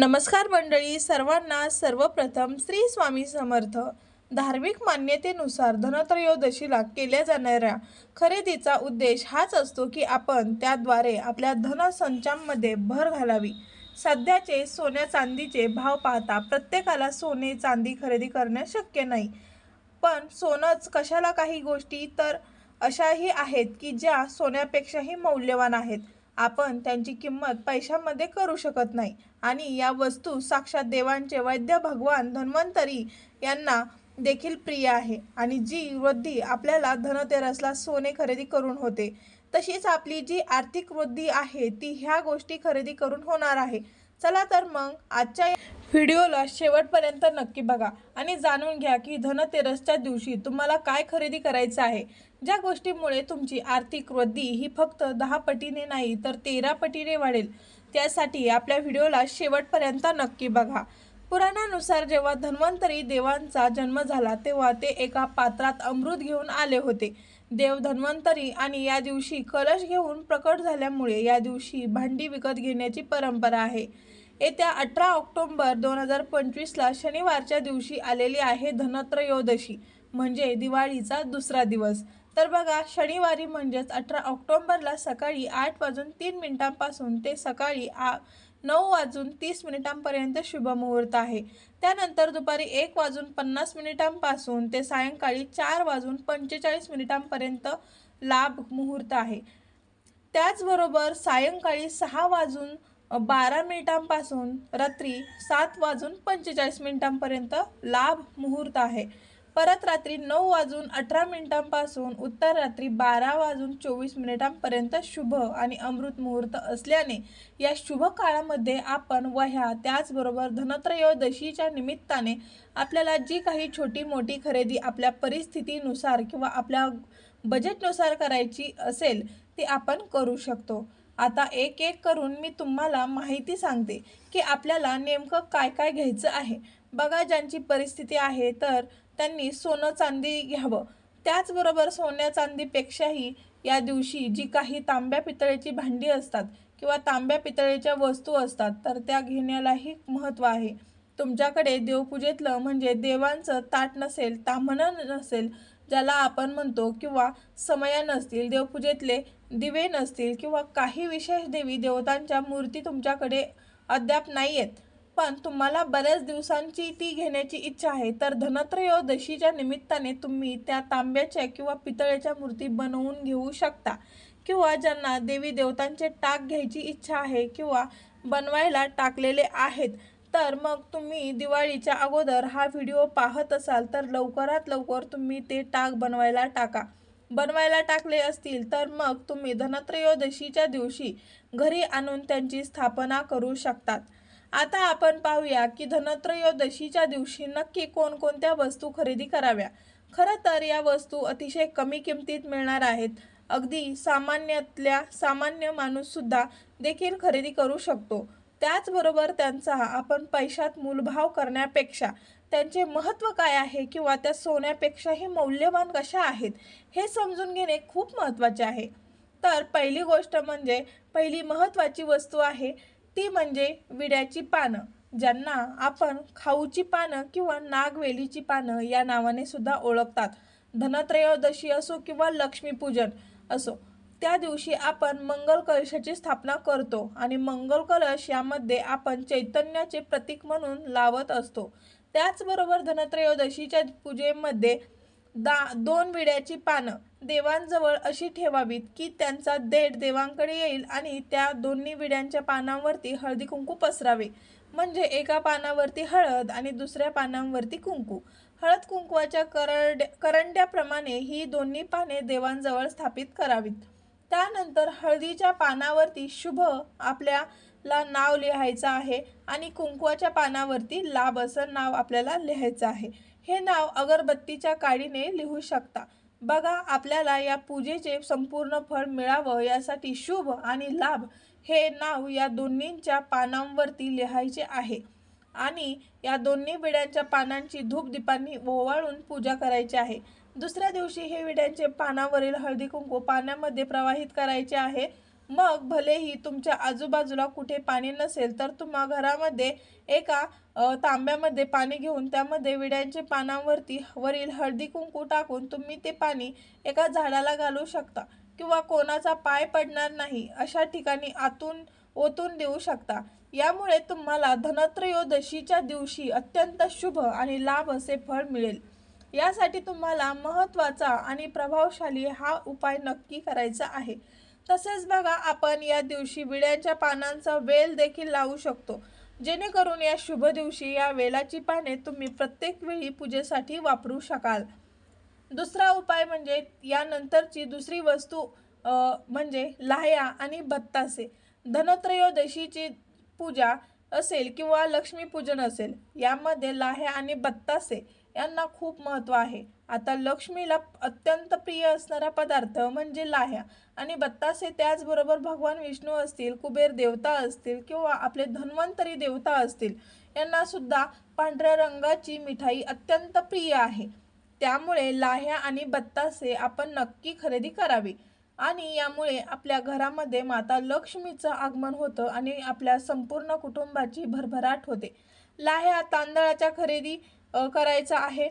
नमस्कार मंडळी सर्वांना सर्वप्रथम श्री स्वामी समर्थ. धार्मिक मान्यतेनुसार धनत्रयोदशीला केल्या जाणाऱ्या खरेदीचा उद्देश हाच असतो की आपण त्याद्वारे आपल्या धनसंचामध्ये भर घालावी. सध्याचे सोन्या चांदीचे भाव पाहता प्रत्येकाला सोने चांदी खरेदी करणे शक्य नाही. पण सोनंच कशाला काही गोष्टी? तर अशाही आहेत की ज्या सोन्यापेक्षाही मौल्यवान आहेत. आपण त्यांची किंमत पैशामध्ये करू शकत नाही. आणि या वस्तू साक्षात देवांचे वैद्य भगवान धन्वंतरी यांना देखील प्रिय आहे. आणि जी वृद्धी आपल्याला धनतेरसला सोने खरेदी करून होते तशीच आपली जी आर्थिक वृद्धी आहे ती ह्या गोष्टी खरेदी करून होणार आहे. चला तर मग आजच्या व्हिडिओला शेवटपर्यंत नक्की बघा आणि जाणून घ्या की धनतेरसच्या दिवशी तुम्हाला काय खरेदी करायचं आहे. ज्या गोष्टीमुळे तुमची आर्थिक वृद्धी ही फक्त दहा पटीने नाही तर तेरा पटीने वाढेल. त्यासाठी आपल्या व्हिडिओला शेवटपर्यंत नक्की बघा. पुराणानुसार जेव्हा धन्वंतरी देवांचा जन्म झाला तेव्हा ते एका पात्रात अमृत घेऊन आले होते. देव धन्वंतरी आणि या दिवशी कलश घेऊन प्रकट झाल्यामुळे या दिवशी भांडी विकत घेण्याची परंपरा आहे. येत्या अठरा ऑक्टोंबर दोन हजार पंचवीसला शनिवारच्या दिवशी आलेली आहे धनत्रयोदशी म्हणजे दिवाळीचा दुसरा दिवस. तर बघा शनिवारी म्हणजेच अठरा ऑक्टोंबरला सकाळी आठ वाजून तीन मिनिटांपासून ते सकाळी आ नऊ वाजून तीस मिनिटांपर्यंत शुभमुहूर्त आहे. त्यानंतर दुपारी एक वाजून पन्नास मिनिटांपासून ते सायंकाळी चार वाजून पंचेचाळीस मिनिटांपर्यंत लाभ मुहूर्त आहे. त्याचबरोबर सायंकाळी सहा वाजून बारा मिनिटांपासून रात्री सात वाजून पंचेचाळीस मिनिटांपर्यंत लाभ मुहूर्त आहे. परत रात्री नऊ वाजून अठरा मिनिटांपासून उत्तर रात्री बारा वाजून चोवीस मिनिटांपर्यंत शुभ आणि अमृत मुहूर्त असल्याने या शुभ काळामध्ये आपण वह्या त्याचबरोबर धनत्रयोदशीच्या निमित्ताने आपल्याला जी काही छोटी मोठी खरेदी आपल्या परिस्थितीनुसार किंवा आपल्या बजेटनुसार करायची असेल ती आपण करू शकतो. आता एक एक करून मी तुम्हाला माहिती सांगते की आपल्याला नेमकं काय काय घ्यायचं आहे. बघा ज्यांची परिस्थिती आहे तर त्यांनी सोनं चांदी घ्यावं. त्याचबरोबर सोन्या चांदीपेक्षाही या दिवशी जी काही तांब्या पितळेची भांडी असतात किंवा तांब्या पितळेच्या वस्तू असतात तर त्या घेण्यालाही महत्त्व आहे. तुमच्याकडे देवपूजेतलं म्हणजे देवांचं ताट नसेल ताम्हणं नसेल ज्याला आपण म्हणतो किंवा समया नसतील देवपूजेतले दिवे नसतील किंवा काही विशेष देवी देवतांच्या मूर्ती तुमच्याकडे अद्याप नाही आहेत पण तुम्हाला बऱ्याच दिवसांची ती घेण्याची इच्छा आहे. तर धनत्रयोदशीच्या निमित्ताने तुम्ही त्या तांब्याच्या किंवा पितळेच्या मूर्ती बनवून घेऊ शकता. किंवा ज्यांना देवी देवतांचे टाक घ्यायची इच्छा आहे किंवा बनवायला टाकलेले आहेत. तर मग तुम्ही दिवाळीच्या अगोदर हा व्हिडिओ पाहत असाल तर लवकरात लवकर तुम्ही ते टाक बनवायला टाका. बनवायला टाकले असतील तर मग तुम्ही धनत्रयोदशीच्या दिवशी घरी आणून त्यांची स्थापना करू शकतात. आता आपण पाहूया की धनत्रयोदशीच्या दिवशी नक्की कोणकोणत्या वस्तू खरेदी कराव्या. खरं तर या वस्तू अतिशय कमी किमतीत मिळणार आहेत. अगदी सामान्यातल्या सामान्य माणूससुद्धा देखील खरेदी करू शकतो. त्याचबरोबर त्यांचा आपण पैशात मूलभाव करण्यापेक्षा त्यांचे महत्त्व काय आहे किंवा त्या सोन्यापेक्षाही मौल्यवान कशा आहेत हे समजून घेणे खूप महत्त्वाचे आहे. तर पहिली गोष्ट म्हणजे पहिली महत्त्वाची वस्तू आहे ती म्हणजे विड्याची पानं ज्यांना आपण खाऊची पानं किंवा नागवेलीची पानं या नावाने सुद्धा ओळखतात. धनत्रयोदशी असो किंवा लक्ष्मीपूजन असो त्या दिवशी आपण मंगल कलशाची स्थापना करतो आणि मंगल कलश यामध्ये आपण चैतन्याचे प्रतीक म्हणून लावत असतो. त्याचबरोबर धनत्रयोदशीच्या पूजेमध्ये दा दोन विड्याची पानं देवांजवळ अशी ठेवावीत की त्यांचा देठ देवांकडे येईल आणि त्या दोन्ही विड्यांच्या पानांवरती हळदी कुंकू पसरावे. म्हणजे एका पानावरती हळद आणि दुसऱ्या पानांवरती कुंकू. हळद कुंकवाच्या करड करंड्याप्रमाणे ही दोन्ही पाने देवांजवळ स्थापित करावीत. त्यानंतर हळदीच्या पानावरती शुभ आपल्याला नाव लिहायचं आहे आणि कुंकवाच्या पानावरती लाभ असं नाव आपल्याला लिहायचं आहे. हे नाव अगरबत्तीच्या काडीने लिहू शकता. बघा आपल्याला या पूजेचे संपूर्ण फळ मिळावं यासाठी शुभ आणि लाभ हे नाव या दोन्हींच्या पानांवरती लिहायचे आहे. आणि या दोन्ही विड्यांच्या पानांची धूपदीपांनी ओवाळून पूजा करायची आहे. दुसऱ्या दिवशी हे विड्यांचे पानावरील हळदी कुंकू पाण्यामध्ये प्रवाहित करायचे आहे. मग भलेही तुमच्या आजूबाजूला कुठे पाणी नसेल तर तुम्हा घरामध्ये एका तांब्यामध्ये पाणी घेऊन त्यामध्ये विड्यांच्या पानांवरती वरील हळदी कुंकू टाकून तुम्ही ते पाणी एका झाडाला घालू शकता किंवा कोणाचा पाय पडणार नाही अशा ठिकाणी आतून ओतून देऊ शकता. यामुळे तुम्हाला धनत्रयोदशीच्या दिवशी अत्यंत शुभ आणि लाभ असे फळ मिळेल. यासाठी तुम्हाला महत्त्वाचा आणि प्रभावशाली हा उपाय नक्की करायचा आहे. तसेच बघा आपण या दिवशी विड्याच्या पानांचा वेल देखील लावू शकतो. जेणेकरून या शुभ दिवशी या वेलाची पाने तुम्ही प्रत्येक वेळी पूजेसाठी वापरू शकाल. दुसरा उपाय म्हणजे यानंतरची दुसरी वस्तू म्हणजे लाह्या आणि बत्तासे. धनत्रयोदशीची पूजा असेल किंवा लक्ष्मीपूजन असेल यामध्ये लाह्या आणि बत्तासे यांना खूप महत्त्व आहे. आता लक्ष्मीला अत्यंत प्रिय असणारा पदार्थ म्हणजे लाह्या आणि बत्तासे. त्याचबरोबर भगवान विष्णू असतील कुबेर देवता असतील किंवा आपले धन्वंतरी देवता असतील यांना सुद्धा पांढऱ्या रंगाची मिठाई अत्यंत प्रिय आहे. त्यामुळे लाह्या आणि बत्तासे आपण नक्की खरेदी करावी. आणि यामुळे आपल्या घरामध्ये माता लक्ष्मीचं आगमन होतं आणि आपल्या संपूर्ण कुटुंबाची भरभराट होते. लाह्या तांदळाच्या खरेदी करायचा आहे.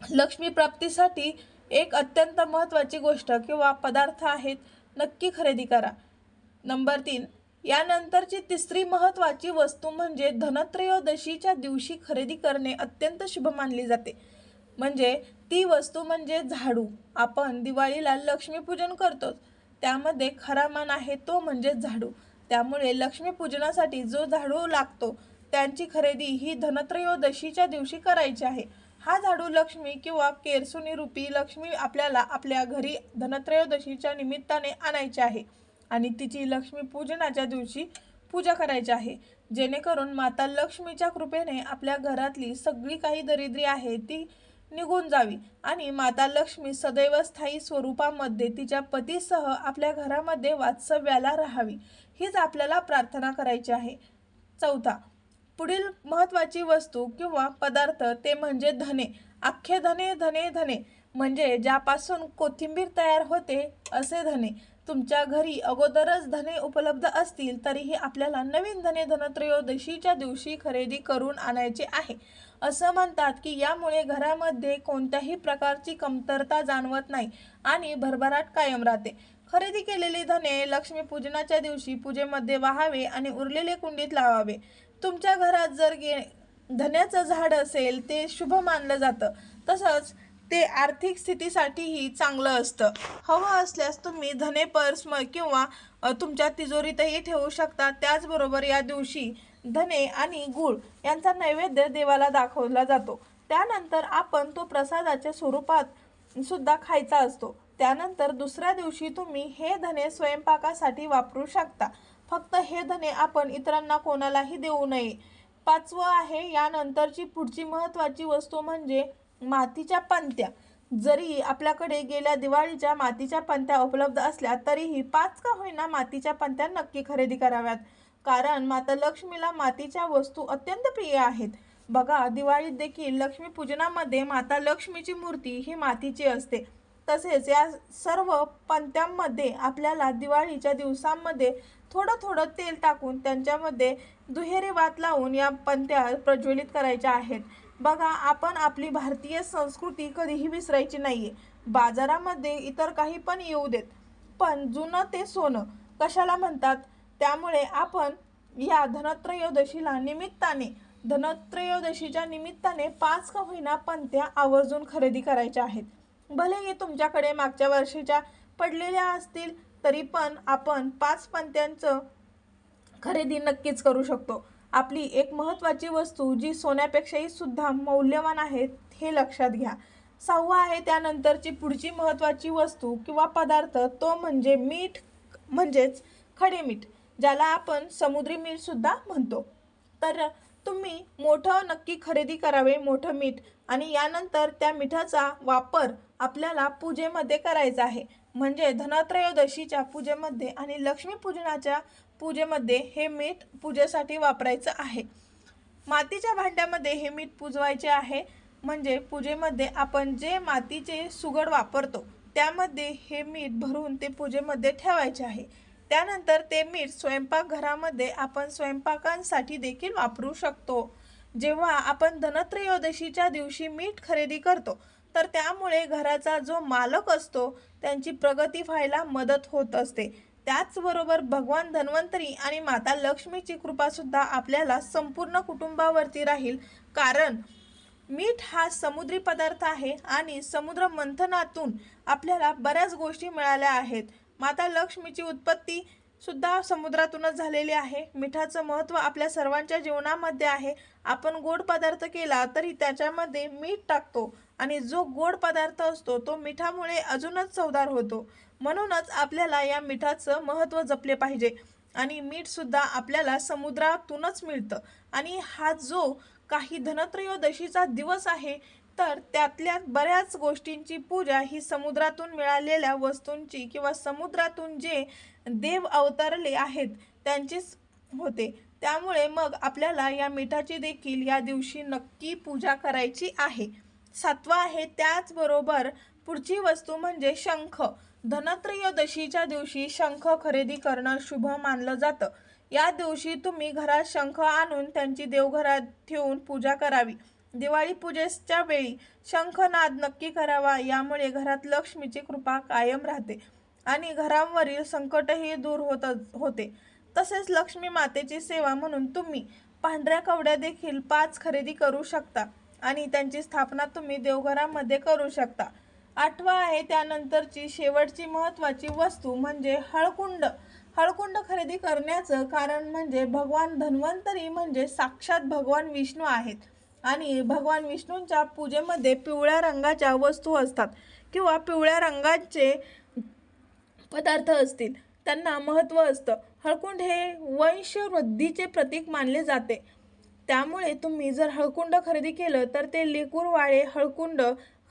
लक्ष्मी प्राप्तीसाठी एक अत्यंत महत्त्वाची गोष्ट किंवा पदार्थ आहेत नक्की खरेदी करा. नंबर तीन यानंतरची तिसरी महत्त्वाची वस्तू म्हणजे धनत्रयोदशीच्या दिवशी खरेदी करणे अत्यंत शुभ मानली जाते. म्हणजे ती वस्तू म्हणजे झाडू. आपण दिवाळीला लक्ष्मीपूजन करतोच. त्यामध्ये खरा मान आहे तो म्हणजे झाडू. त्यामुळे लक्ष्मीपूजनासाठी जो झाडू लागतो त्यांची खरेदी ही धनत्रयोदशीच्या दिवशी करायची आहे. हा झाडू लक्ष्मी किंवा केरसुनी रूपी लक्ष्मी आपल्याला आपल्या घरी धनत्रयोदशीच्या निमित्ताने आणायची आहे आणि तिची लक्ष्मी पूजनाच्या दिवशी पूजा करायची आहे. जेणेकरून माता लक्ष्मीच्या कृपेने आपल्या घरातली सगळी काही दरिद्री आहे ती निघून जावी. आणि माता लक्ष्मी सदैव स्थायी स्वरूपामध्ये तिच्या पतीसह आपल्या घरामध्ये वास्तव्याला राहावी. हीच आपल्याला प्रार्थना करायची आहे. चौथा पुढील महत्त्वाची वस्तू किंवा पदार्थ ते म्हणजे धने. अख्खे धने धने धने. म्हणजे ज्यापासून कोथिंबीर तयार होते असे धने. तुमच्या घरी अगोदरच धने उपलब्ध असतील तरीही आपल्याला नवीन धने धनत्रयोदशीच्या दिवशी खरेदी करून आणायचे आहे. असं म्हणतात की यामुळे घरामध्ये कोणत्याही प्रकारची कमतरता जाणवत नाही आणि भरभराट कायम राहते. खरेदी केलेली धने लक्ष्मीपूजनाच्या दिवशी पूजेमध्ये वाहावे आणि उरलेले कुंडीत लावावे. तुमच्या घरात जर गे धन्याचं झाड असेल ते शुभ मानलं जातं. तसंच ते आर्थिक स्थितीसाठीही चांगलं असतं. हवं असल्यास तुम्ही धने पर्स किंवा तुमच्या तिजोरीतही ठेवू शकता. त्याचबरोबर या दिवशी धने आणि गूळ यांचा नैवेद्य देवाला दाखवला जातो. त्यानंतर आपण तो प्रसादाच्या स्वरूपात सुद्धा खायचा असतो. त्यानंतर दुसऱ्या दिवशी तुम्ही हे धने स्वयंपाकासाठी वापरू शकता. फक्त हे धने आपण इतरांना कोणालाही देऊ नये. पाचवं आहे यानंतरची पुढची महत्त्वाची वस्तू म्हणजे मातीच्या पंत्या. जरी आपल्याकडे गेल्या दिवाळीच्या मातीच्या पंत्या उपलब्ध असल्या तरीही पाच का होईना मातीच्या पंत्या नक्की खरेदी कराव्यात. कारण माता लक्ष्मीला मातीच्या वस्तू अत्यंत प्रिय आहेत. बघा दिवाळीत देखील लक्ष्मीपूजनामध्ये माता लक्ष्मीची मूर्ती ही मातीची असते. तसेच या सर्व पंत्यांमध्ये आपल्याला दिवाळीच्या दिवसांमध्ये थोडं थोडं तेल टाकून त्यांच्यामध्ये दुहेरी वात लावून या पंत्या प्रज्वलित करायच्या आहेत. बघा आपण आपली भारतीय संस्कृती कधीही विसरायची नाही आहे बाजारामध्ये इतर काही पण येऊ देत. पण जुनं ते सोनं कशाला म्हणतात? त्यामुळे आपण या धनत्रयोदशीला निमित्ताने धनत्रयोदशीच्या निमित्ताने पाच का होईना पंत्या आवर्जून खरेदी करायच्या आहेत. भलेही तुमच्याकडे मागच्या वर्षीच्या पडलेल्या असतील तरी पण आपण पाच पंत्यांचं खरेदी नक्कीच करू शकतो. आपली एक महत्त्वाची वस्तू जी सोन्यापेक्षाही सुद्धा मौल्यवान आहे हे लक्षात घ्या. सहावा आहे त्यानंतरची पुढची महत्त्वाची वस्तू किंवा पदार्थ तो म्हणजे मीठ म्हणजेच खडे मीठ ज्याला आपण समुद्री मीठसुद्धा म्हणतो. तर तुम्ही मोठं नक्की खरेदी करावे मोठं मीठ आणि यानंतर त्या मिठाचा वापर आपल्याला पूजेमध्ये करायचं आहे. म्हणजे धनत्रयोदशीच्या पूजेमध्ये आणि लक्ष्मीपूजनाच्या पूजेमध्ये हे मीठ पूजेसाठी वापरायचं आहे. मातीच्या भांड्यामध्ये हे मीठ पुजवायचे आहे. म्हणजे पूजेमध्ये आपण जे मातीचे सुगड वापरतो त्यामध्ये हे मीठ भरून ते पूजेमध्ये ठेवायचे आहे. त्यानंतर ते मीठ स्वयंपाकघरामध्ये आपण स्वयंपाकांसाठी देखील वापरू शकतो. जेव्हा आपण धनत्रयोदशीच्या दिवशी मीठ खरेदी करतो तर त्यामुळे घराचा जो मालक असतो त्यांची प्रगती व्हायला मदत होत असते. त्याचबरोबर भगवान धन्वंतरी आणि माता लक्ष्मीची कृपासुद्धा आपल्याला संपूर्ण कुटुंबावरती राहील. कारण मीठ हा समुद्री पदार्थ आहे आणि समुद्र मंथनातून आपल्याला बऱ्याच गोष्टी मिळाल्या आहेत. माता लक्ष्मीची उत्पत्ती सुद्धा समुद्रातूनच झालेली आहे. मिठाचं महत्त्व आपल्या सर्वांच्या जीवनामध्ये आहे. आपण गोड पदार्थ केला तरी त्याच्यामध्ये मीठ टाकतो आणि जो गोड पदार्थ असतो तो मिठामुळे अजूनच चवदार होतो. म्हणूनच आपल्याला या मिठाचं महत्त्व जपले पाहिजे आणि मीठसुद्धा आपल्याला समुद्रातूनच मिळतं. आणि हा जो काही धनत्रयोदशीचा दिवस आहे तर त्यातल्या बऱ्याच गोष्टींची पूजा ही समुद्रातून मिळालेल्या वस्तूंची किंवा समुद्रातून जे देव अवतरले आहेत त्यांचीच होते. त्यामुळे मग आपल्याला या मिठाची देखील या दिवशी नक्की पूजा करायची आहे. सातवा आहे त्याचबरोबर पुढची वस्तू म्हणजे शंख. धनत्रयोदशीच्या दिवशी शंख खरेदी करणं शुभ मानलं जातं. या दिवशी तुम्ही घरात शंख आणून त्यांची देवघरात ठेवून पूजा करावी. दिवाळी पूजेच्या वेळी शंखनाद नक्की करावा यामुळे घरात लक्ष्मीची कृपा कायम राहते आणि घरांवरील संकटही दूर होत होते. तसेच लक्ष्मी मातेची सेवा म्हणून तुम्ही पांढऱ्या कवड्या देखील पाच खरेदी करू शकता आणि त्यांची स्थापना तुम्ही देवघरामध्ये करू शकता. आठवा आहे त्यानंतरची शेवटची महत्त्वाची वस्तू म्हणजे हळकुंड. हळकुंड खरेदी करण्याचं कारण म्हणजे भगवान धन्वंतरी म्हणजे साक्षात भगवान विष्णू आहेत. आणि भगवान विष्णूंच्या पूजेमध्ये पिवळ्या रंगाच्या वस्तू असतात किंवा पिवळ्या रंगाचे पदार्थ असतील त्यांना महत्त्व असतं. हळकुंड हे वंशवृद्धीचे प्रतीक मानले जाते. त्यामुळे तुम्ही जर हळकुंड खरेदी केलं तर ते लेकूरवाळे हळकुंड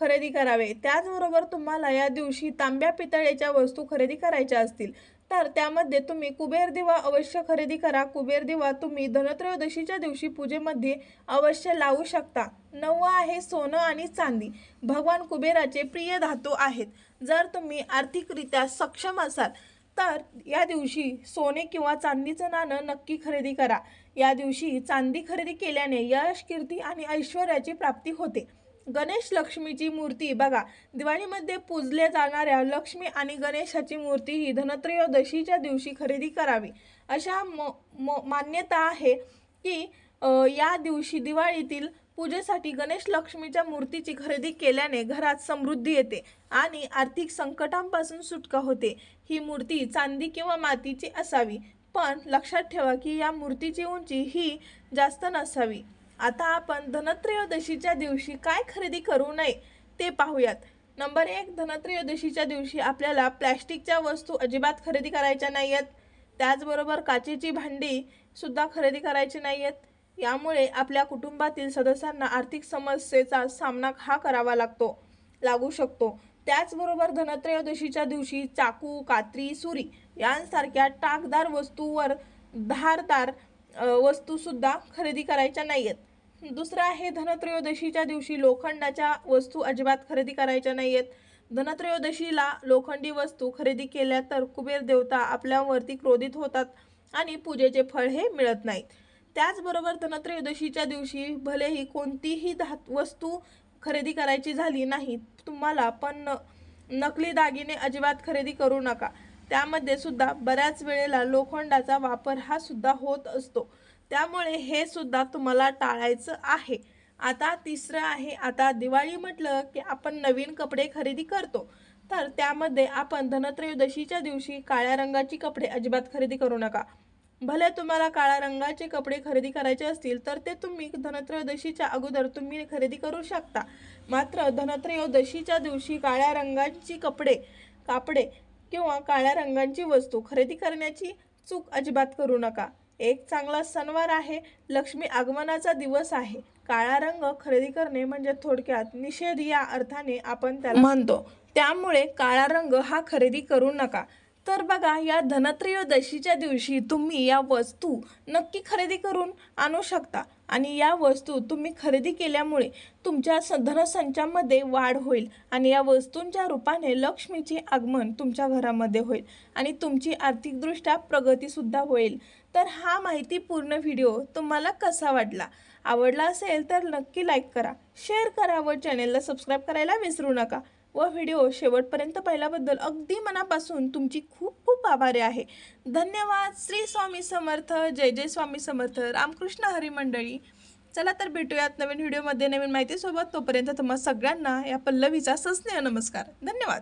खरेदी करावे. त्याचबरोबर तुम्हाला या दिवशी तांब्या पितळेच्या वस्तू खरेदी करायच्या असतील. तर त्यामध्ये तुम्ही कुबेर दिवा अवश्य खरेदी करा. कुबेर दिवा तुम्ही धनत्रयोदशीच्या दिवशी पूजेमध्ये अवश्य लावू शकता. नववा आहे सोनं आणि चांदी. भगवान कुबेराचे प्रिय धातू आहेत. जर तुम्ही आर्थिकरित्या सक्षम असाल तर या दिवशी सोने किंवा चांदीचं नाणं नक्की खरेदी करा. या दिवशी चांदी खरेदी केल्याने यश कीर्ती आणि ऐश्वर्याची प्राप्ती होते. गणेश लक्ष्मीची मूर्ती. बघा दिवाळीमध्ये पूजल्या जाणाऱ्या लक्ष्मी आणि गणेशाची मूर्ती ही धनत्रयोदशीच्या दिवशी खरेदी करावी. अशा म म मान्यता आहे की या दिवशी दिवाळीतील पूजेसाठी गणेश लक्ष्मीच्या मूर्तीची खरेदी केल्याने घरात समृद्धी येते आणि आर्थिक संकटांपासून सुटका होते. ही मूर्ती चांदी किंवा मातीची असावी पण लक्षात ठेवा की या मूर्तीची उंची ही जास्त नसावी. आता आपण धनत्रयोदशीच्या दिवशी काय खरेदी करू नये ते पाहूयात. नंबर एक धनत्रयोदशीच्या दिवशी आपल्याला प्लॅस्टिकच्या वस्तू अजिबात खरेदी करायच्या नाही आहेत त्याचबरोबर काचेची भांडी सुद्धा खरेदी करायची नाही आहेत यामुळे आपल्या कुटुंबातील सदस्यांना आर्थिक समस्येचा सामना हा करावा लागतो लागू शकतो. त्याचबरोबर धनत्रयोदशीच्या दिवशी चाकू कात्री सुरी यांसारख्या टाकदार वस्तूवर धारदार वस्तूसुद्धा खरेदी करायच्या नाही आहेत दुसरं आहे धनत्रयोदशीच्या दिवशी लोखंडाच्या वस्तू अजिबात खरेदी करायच्या नाही आहेत धनत्रयोदशीला लोखंडी वस्तू खरेदी केल्या तर कुबेर देवता आपल्यावरती क्रोधित होतात आणि पूजेचे फळ हे मिळत नाहीत. त्याचबरोबर धनत्रयोदशीच्या दिवशी भलेही कोणतीही धात वस्तू खरेदी करायची झाली नाही तुम्हाला पण न- नकली दागिने अजिबात खरेदी करू नका. त्यामध्ये सुद्धा बऱ्याच वेळेला लोखंडाचा वापर हा सुद्धा होत असतो. त्यामुळे हे सुद्धा तुम्हाला टाळायचं आहे. आता तिसरं आहे आता दिवाळी म्हटलं की आपण नवीन कपडे खरेदी करतो. तर त्यामध्ये आपण धनत्रयोदशीच्या दिवशी काळ्या रंगाची कपडे अजिबात खरेदी करू नका. भले तुम्हाला काळ्या रंगाचे कपडे खरेदी करायचे असतील तर ते तुम्ही धनत्रयोदशीच्या अगोदर तुम्ही खरेदी करू शकता. मात्र धनत्रयोदशीच्या दिवशी काळ्या रंगाची कपडे कापडे किंवा काळ्या रंगांची वस्तू खरेदी करण्याची चूक अजिबात करू नका. एक चांगला सणवार आहे. लक्ष्मी आगमनाचा दिवस आहे. काळा रंग खरेदी करणे म्हणजे थोडक्यात निषेध या अर्थाने आपण त्याला म्हणतो. त्यामुळे काळा रंग हा खरेदी करू नका. तर बघा या धनत्रयोदशीच्या दिवशी तुम्ही या वस्तू नक्की खरेदी करून आणू शकता. आणि या वस्तू तुम्ही खरेदी केल्यामुळे तुमच्या स धनसंचामध्ये वाढ होईल आणि या वस्तूंच्या रूपाने लक्ष्मीचे आगमन तुमच्या घरामध्ये होईल आणि तुमची आर्थिकदृष्ट्या प्रगतीसुद्धा होईल. तर हा माहितीपूर्ण व्हिडिओ तुम्हाला कसा वाटला? आवडला असेल तर नक्की लाईक करा शेअर करा व चॅनेलला सबस्क्राईब करायला विसरू नका. व व्हिडिओ शेवटपर्यंत पाहिल्याबद्दल अगदी मनापासून तुमची खूप खूप आभारी आहे. धन्यवाद. श्री स्वामी समर्थ. जय जय स्वामी समर्थ. रामकृष्ण हरी मंडळी. चला तर भेटूयात नवीन व्हिडिओमध्ये नवीन माहितीसोबत. तोपर्यंत तुम्हा सगळ्यांना या पल्लवीचा सस्नेह नमस्कार. धन्यवाद.